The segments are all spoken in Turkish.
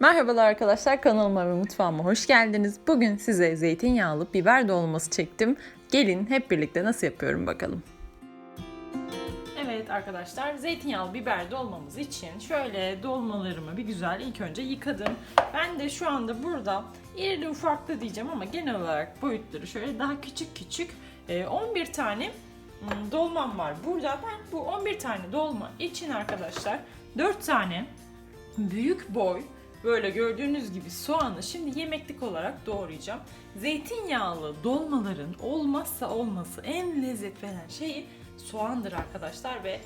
Merhabalar arkadaşlar kanalıma ve mutfağıma hoş geldiniz. Bugün size zeytinyağlı biber dolması çektim. Gelin hep birlikte nasıl yapıyorum bakalım. Evet arkadaşlar zeytinyağlı biber dolmamız için şöyle dolmalarımı bir güzel ilk önce yıkadım. Ben de şu anda burada irili ufaklı diyeceğim ama genel olarak boyutları şöyle daha küçük küçük e, 11 tane mm, dolmam var. Burada ben bu 11 tane dolma için arkadaşlar 4 tane büyük boy böyle gördüğünüz gibi soğanı şimdi yemeklik olarak doğrayacağım. Zeytinyağlı dolmaların olmazsa olması en lezzet veren şeyi soğandır arkadaşlar ve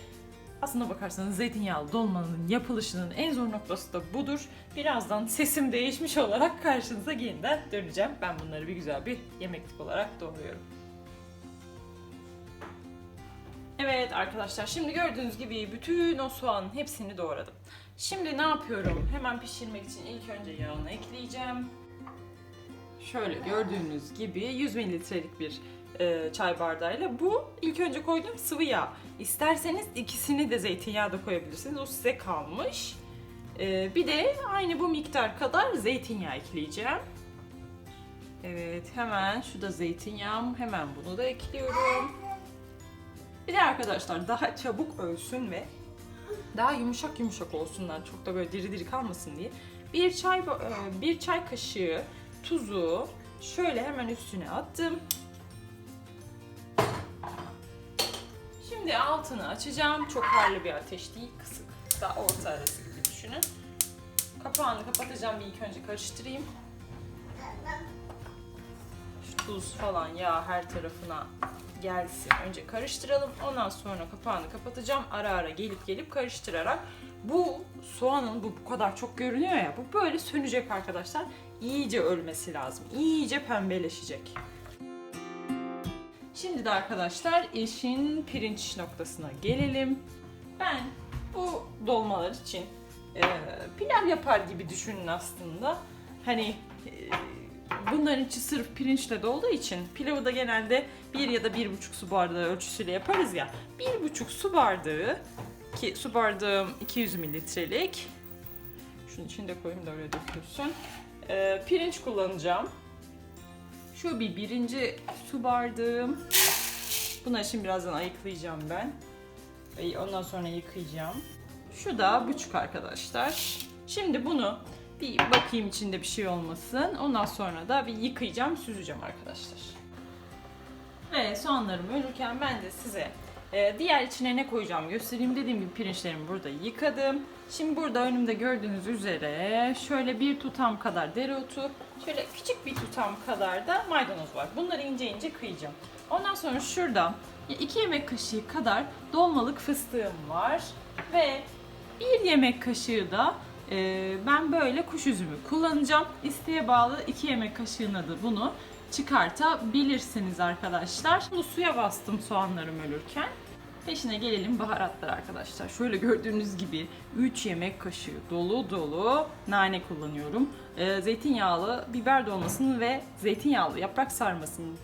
aslına bakarsanız zeytinyağlı dolmanın yapılışının en zor noktası da budur. Birazdan sesim değişmiş olarak karşınıza yeniden döneceğim. Ben bunları bir güzel bir yemeklik olarak doğruyorum. Evet arkadaşlar şimdi gördüğünüz gibi bütün o soğanın hepsini doğradım. Şimdi ne yapıyorum? Hemen pişirmek için ilk önce yağını ekleyeceğim. Şöyle gördüğünüz gibi 100 mililitrelik bir e, çay bardağıyla bu ilk önce koyduğum sıvı yağ. İsterseniz ikisini de zeytinyağı da koyabilirsiniz. O size kalmış. E, bir de aynı bu miktar kadar zeytinyağı ekleyeceğim. Evet hemen şu da zeytinyağım. Hemen bunu da ekliyorum. Bir de arkadaşlar daha çabuk ölsün ve daha yumuşak yumuşak olsunlar. Çok da böyle diri diri kalmasın diye. Bir çay e, bir çay kaşığı tuzu şöyle hemen üstüne attım. Şimdi altını açacağım. Çok harlı bir ateş değil, kısık. Daha orta arası gibi düşünün. Kapağını kapatacağım bir ilk önce karıştırayım. Şu tuz falan yağ her tarafına gelsin. Önce karıştıralım. Ondan sonra kapağını kapatacağım. Ara ara gelip gelip karıştırarak bu soğanın bu bu kadar çok görünüyor ya. Bu böyle sönecek arkadaşlar. İyice ölmesi lazım. İyice pembeleşecek. Şimdi de arkadaşlar işin pirinç noktasına gelelim. Ben bu dolmalar için e, pilav yapar gibi düşünün aslında. Hani e, bunların içi sırf pirinçle dolduğu için pilavı da genelde bir ya da bir buçuk su bardağı ölçüsüyle yaparız ya. Bir buçuk su bardağı ki su bardağım 200 mililitrelik. Şunun içinde koyayım da öyle dökülsün. E, pirinç kullanacağım. Şu bir birinci su bardağım. Bunları şimdi birazdan ayıklayacağım ben. Ondan sonra yıkayacağım. Şu da buçuk arkadaşlar. Şimdi bunu bir bakayım içinde bir şey olmasın. Ondan sonra da bir yıkayacağım, süzeceğim arkadaşlar. Ve soğanlarım ölürken ben de size e, diğer içine ne koyacağım göstereyim. Dediğim gibi pirinçlerimi burada yıkadım. Şimdi burada önümde gördüğünüz üzere şöyle bir tutam kadar dereotu, şöyle küçük bir tutam kadar da maydanoz var. Bunları ince ince kıyacağım. Ondan sonra şurada 2 yemek kaşığı kadar dolmalık fıstığım var ve bir yemek kaşığı da e, ben böyle kuş üzümü kullanacağım. İsteğe bağlı 2 yemek kaşığına da bunu çıkartabilirsiniz arkadaşlar. Bunu suya bastım soğanlarım ölürken. Peşine gelelim baharatlar arkadaşlar. Şöyle gördüğünüz gibi 3 yemek kaşığı dolu dolu nane kullanıyorum. Ee, zeytinyağlı biber dolmasının ve zeytinyağlı yaprak sarmasının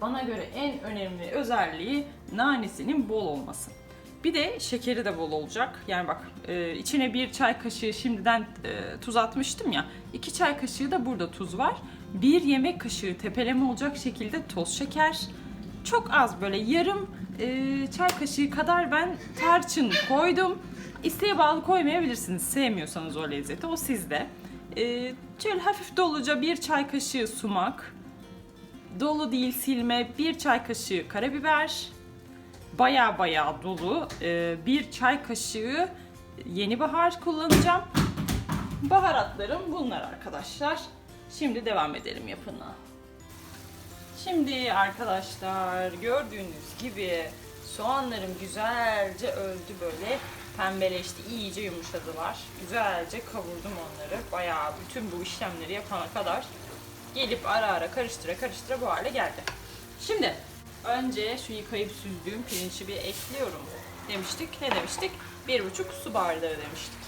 bana göre en önemli özelliği nanesinin bol olması. Bir de şekeri de bol olacak. Yani bak e, içine bir çay kaşığı şimdiden e, tuz atmıştım ya. iki çay kaşığı da burada tuz var. Bir yemek kaşığı tepeleme olacak şekilde toz şeker. Çok az böyle yarım e, çay kaşığı kadar ben tarçın koydum. İsteğe bağlı koymayabilirsiniz. Sevmiyorsanız o lezzeti o sizde. E, şöyle hafif doluca bir çay kaşığı sumak. Dolu değil silme bir çay kaşığı karabiber baya baya dolu e, bir çay kaşığı yeni bahar kullanacağım. Baharatlarım bunlar arkadaşlar. Şimdi devam edelim yapına. Şimdi arkadaşlar gördüğünüz gibi soğanlarım güzelce öldü böyle pembeleşti iyice yumuşadılar. Güzelce kavurdum onları. Bayağı bütün bu işlemleri yapana kadar gelip ara ara karıştıra karıştıra bu hale geldi. Şimdi önce şu yıkayıp süzdüğüm pirinci bir ekliyorum demiştik. Ne demiştik? Bir buçuk su bardağı demiştik.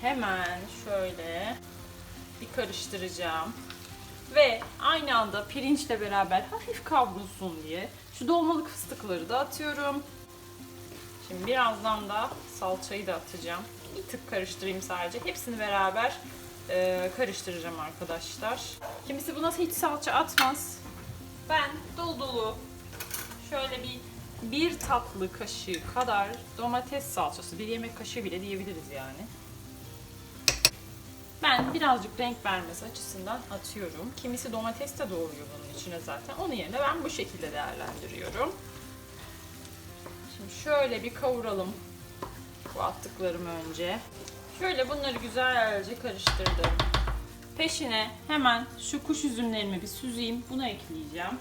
Hemen şöyle bir karıştıracağım. Ve aynı anda pirinçle beraber hafif kavrulsun diye şu dolmalık fıstıkları da atıyorum. Şimdi birazdan da salçayı da atacağım. bir tık karıştırayım sadece. Hepsini beraber e, karıştıracağım arkadaşlar. Kimisi buna hiç salça atmaz. Ben dolu dolu şöyle bir bir tatlı kaşığı kadar domates salçası, bir yemek kaşığı bile diyebiliriz yani. Ben birazcık renk vermesi açısından atıyorum. Kimisi domates de doğruyor bunun içine zaten. Onun yerine ben bu şekilde değerlendiriyorum. Şimdi şöyle bir kavuralım bu attıklarımı önce. Şöyle bunları güzelce karıştırdım. Peşine hemen şu kuş üzümlerimi bir süzeyim. Bunu ekleyeceğim.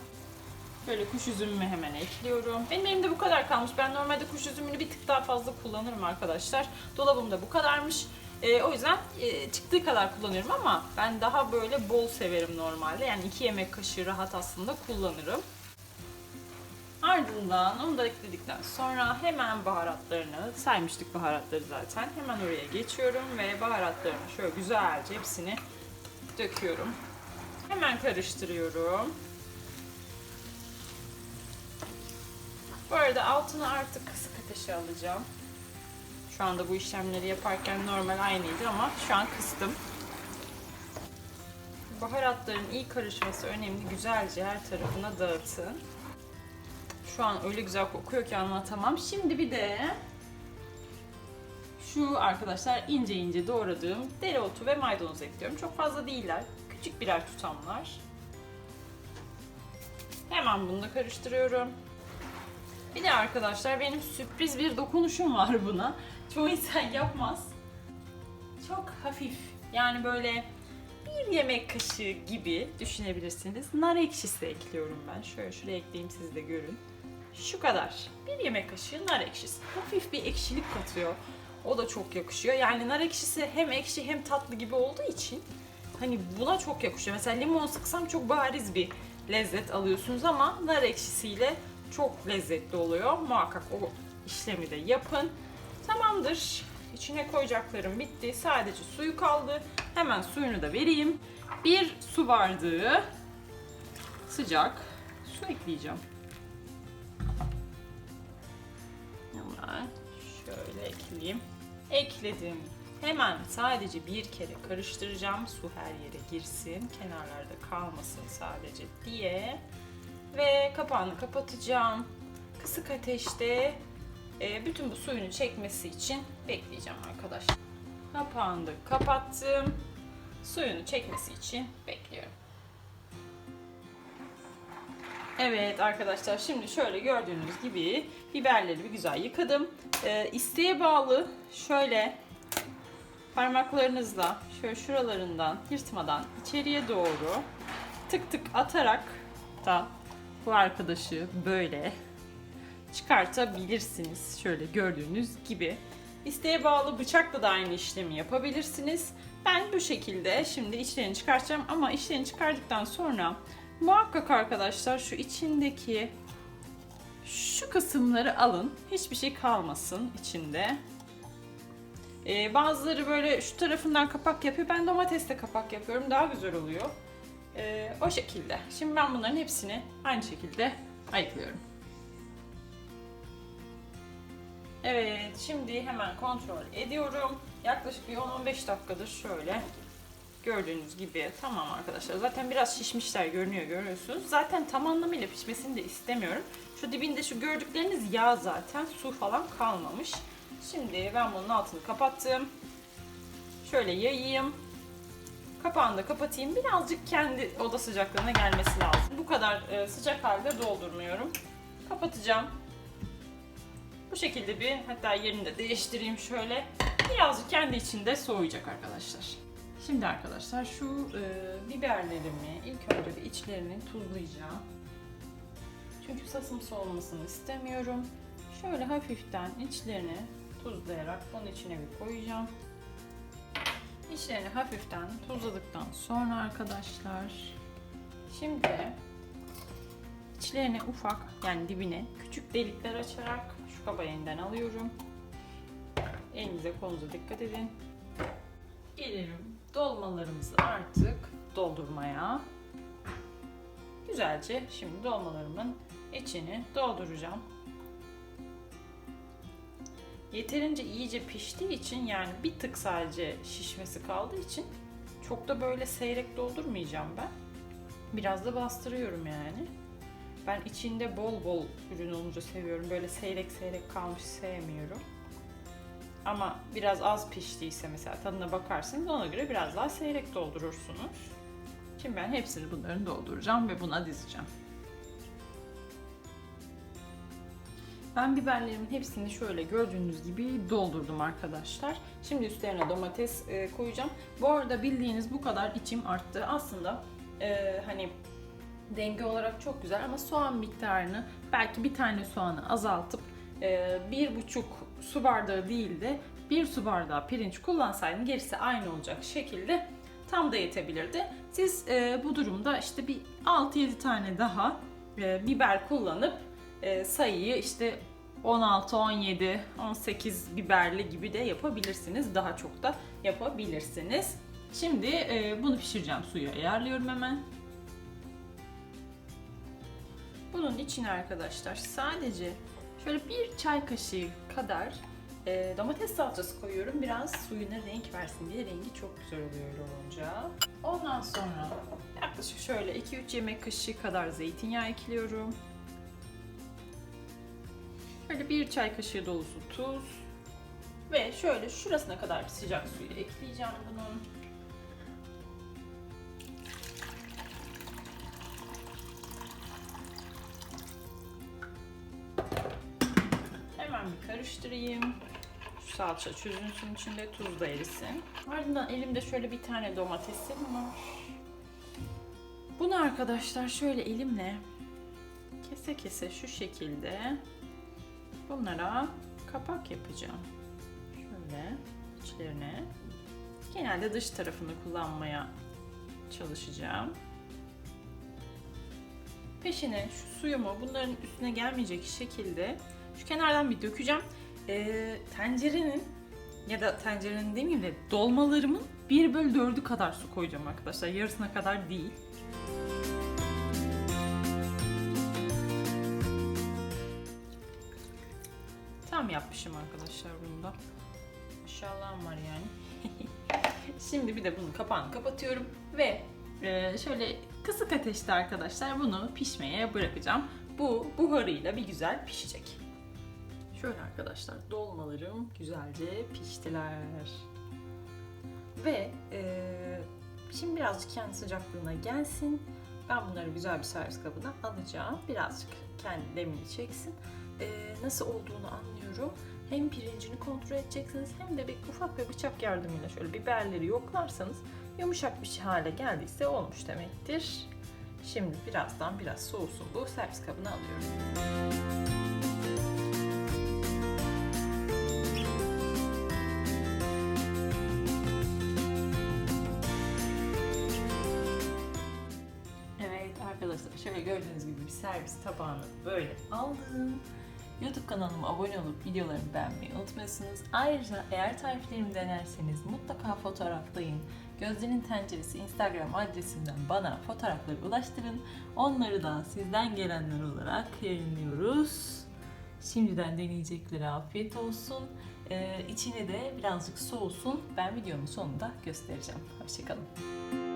Böyle kuş üzümümü hemen ekliyorum. Benim elimde bu kadar kalmış. Ben normalde kuş üzümünü bir tık daha fazla kullanırım arkadaşlar. Dolabımda bu kadarmış. Ee, o yüzden e, çıktığı kadar kullanıyorum ama ben daha böyle bol severim normalde. Yani iki yemek kaşığı rahat aslında kullanırım. Ardından onu da ekledikten sonra hemen baharatlarını, saymıştık baharatları zaten. Hemen oraya geçiyorum ve baharatlarını şöyle güzelce hepsini döküyorum. Hemen karıştırıyorum. Bu arada altını artık kısık ateşe alacağım. Şu anda bu işlemleri yaparken normal aynıydı ama şu an kıstım. Baharatların iyi karışması önemli. Güzelce her tarafına dağıtın. Şu an öyle güzel kokuyor ki anlatamam. Şimdi bir de şu arkadaşlar ince ince doğradığım dereotu ve maydanoz ekliyorum. Çok fazla değiller. Küçük birer tutamlar. Hemen bunu da karıştırıyorum. Bir de arkadaşlar benim sürpriz bir dokunuşum var buna. Çoğu insan yapmaz. Çok hafif. Yani böyle bir yemek kaşığı gibi düşünebilirsiniz. Nar ekşisi ekliyorum ben. Şöyle şuraya ekleyeyim siz de görün. Şu kadar. Bir yemek kaşığı nar ekşisi. Hafif bir ekşilik katıyor. O da çok yakışıyor. Yani nar ekşisi hem ekşi hem tatlı gibi olduğu için hani buna çok yakışıyor. Mesela limon sıksam çok bariz bir lezzet alıyorsunuz ama nar ekşisiyle çok lezzetli oluyor. Muhakkak o işlemi de yapın. Tamamdır. İçine koyacaklarım bitti. Sadece suyu kaldı. Hemen suyunu da vereyim. Bir su bardağı sıcak su ekleyeceğim. Hemen şöyle ekleyeyim. Ekledim. Hemen sadece bir kere karıştıracağım. Su her yere girsin. Kenarlarda kalmasın sadece diye. Ve kapağını kapatacağım. Kısık ateşte e, bütün bu suyunu çekmesi için bekleyeceğim arkadaşlar. Kapağını da kapattım. Suyunu çekmesi için bekliyorum. Evet arkadaşlar şimdi şöyle gördüğünüz gibi biberleri bir güzel yıkadım. Ee, isteğe bağlı şöyle parmaklarınızla şöyle şuralarından yırtmadan içeriye doğru tık tık atarak da bu arkadaşı böyle çıkartabilirsiniz. Şöyle gördüğünüz gibi. İsteğe bağlı bıçakla da aynı işlemi yapabilirsiniz. Ben bu şekilde şimdi içlerini çıkartacağım ama içlerini çıkardıktan sonra muhakkak arkadaşlar şu içindeki şu kısımları alın. Hiçbir şey kalmasın içinde. Ee, bazıları böyle şu tarafından kapak yapıyor. Ben domatesle kapak yapıyorum. Daha güzel oluyor. Ee, o şekilde. Şimdi ben bunların hepsini aynı şekilde ayıklıyorum. Evet, şimdi hemen kontrol ediyorum. Yaklaşık bir 10-15 dakikadır şöyle gördüğünüz gibi tamam arkadaşlar. Zaten biraz şişmişler görünüyor görüyorsunuz. Zaten tam anlamıyla pişmesini de istemiyorum. Şu dibinde şu gördükleriniz yağ zaten. Su falan kalmamış. Şimdi ben bunun altını kapattım. Şöyle yayayım. Kapağını da kapatayım. Birazcık kendi oda sıcaklığına gelmesi lazım. Bu kadar e, sıcak halde doldurmuyorum. Kapatacağım. Bu şekilde bir hatta yerini de değiştireyim şöyle. Birazcık kendi içinde soğuyacak arkadaşlar. Şimdi arkadaşlar şu e, biberlerimi ilk önce bir içlerini tuzlayacağım. Çünkü sasımsı olmasını istemiyorum. Şöyle hafiften içlerini tuzlayarak bunun içine bir koyacağım. İçlerini hafiften tuzladıktan sonra arkadaşlar şimdi içlerine ufak yani dibine küçük delikler açarak şu kaba yeniden alıyorum. Elinize kolunuza dikkat edin. Gelirim dolmalarımızı artık doldurmaya. Güzelce şimdi dolmalarımın içini dolduracağım. yeterince iyice piştiği için yani bir tık sadece şişmesi kaldığı için çok da böyle seyrek doldurmayacağım ben. Biraz da bastırıyorum yani. Ben içinde bol bol ürün olunca seviyorum. Böyle seyrek seyrek kalmış sevmiyorum. Ama biraz az piştiyse mesela tadına bakarsınız ona göre biraz daha seyrek doldurursunuz. Şimdi ben hepsini bunların dolduracağım ve buna dizeceğim. Ben biberlerimin hepsini şöyle gördüğünüz gibi doldurdum arkadaşlar. Şimdi üstlerine domates e, koyacağım. Bu arada bildiğiniz bu kadar içim arttı. Aslında e, hani denge olarak çok güzel ama soğan miktarını belki bir tane soğanı azaltıp e, bir buçuk su bardağı değil de bir su bardağı pirinç kullansaydım gerisi aynı olacak şekilde tam da yetebilirdi. Siz e, bu durumda işte bir 6-7 tane daha e, biber kullanıp sayıyı işte 16, 17, 18 biberli gibi de yapabilirsiniz. Daha çok da yapabilirsiniz. Şimdi bunu pişireceğim. Suyu ayarlıyorum hemen. Bunun içine arkadaşlar sadece şöyle bir çay kaşığı kadar e, domates salçası koyuyorum. Biraz suyuna renk versin diye rengi çok güzel oluyor olunca. Ondan sonra yaklaşık şöyle 2-3 yemek kaşığı kadar zeytinyağı ekliyorum. Böyle bir çay kaşığı dolusu tuz. Ve şöyle şurasına kadar sıcak suyu ekleyeceğim bunun. Karıştırayım. Şu salça çözünsün içinde, tuz da erisin. Ardından elimde şöyle bir tane domatesim var. Bunu arkadaşlar şöyle elimle kese kese şu şekilde bunlara kapak yapacağım. Şöyle içlerine. Genelde dış tarafını kullanmaya çalışacağım. Peşine şu suyumu bunların üstüne gelmeyecek şekilde şu kenardan bir dökeceğim. Ee, tencerenin ya da tencerenin demeyeyim de dolmalarımın 1 bölü 4'ü kadar su koyacağım arkadaşlar. Yarısına kadar değil. Tam yapmışım arkadaşlar bunu da. Maşallahım var yani. Şimdi bir de bunun kapağını kapatıyorum ve e, şöyle kısık ateşte arkadaşlar bunu pişmeye bırakacağım. Bu buharıyla bir güzel pişecek. Şöyle arkadaşlar dolmalarım güzelce piştiler. Ve e, şimdi birazcık kendi sıcaklığına gelsin. Ben bunları güzel bir servis kabına alacağım. Birazcık kendi demini çeksin. E, nasıl olduğunu anlıyorum. Hem pirincini kontrol edeceksiniz hem de bir ufak bir bıçak yardımıyla şöyle biberleri yoklarsanız yumuşak bir hale geldiyse olmuş demektir. Şimdi birazdan biraz soğusun bu servis kabına alıyorum. Servis tabağını böyle aldım. YouTube kanalıma abone olup videolarımı beğenmeyi unutmuyorsunuz. Ayrıca eğer tariflerimi denerseniz mutlaka fotoğraflayın. Gözlerin Tenceresi Instagram adresinden bana fotoğrafları ulaştırın. Onları da sizden gelenler olarak yayınlıyoruz. Şimdiden deneyeceklere afiyet olsun. Ee, içine de birazcık soğusun. Ben videonun sonunda göstereceğim. Hoşçakalın.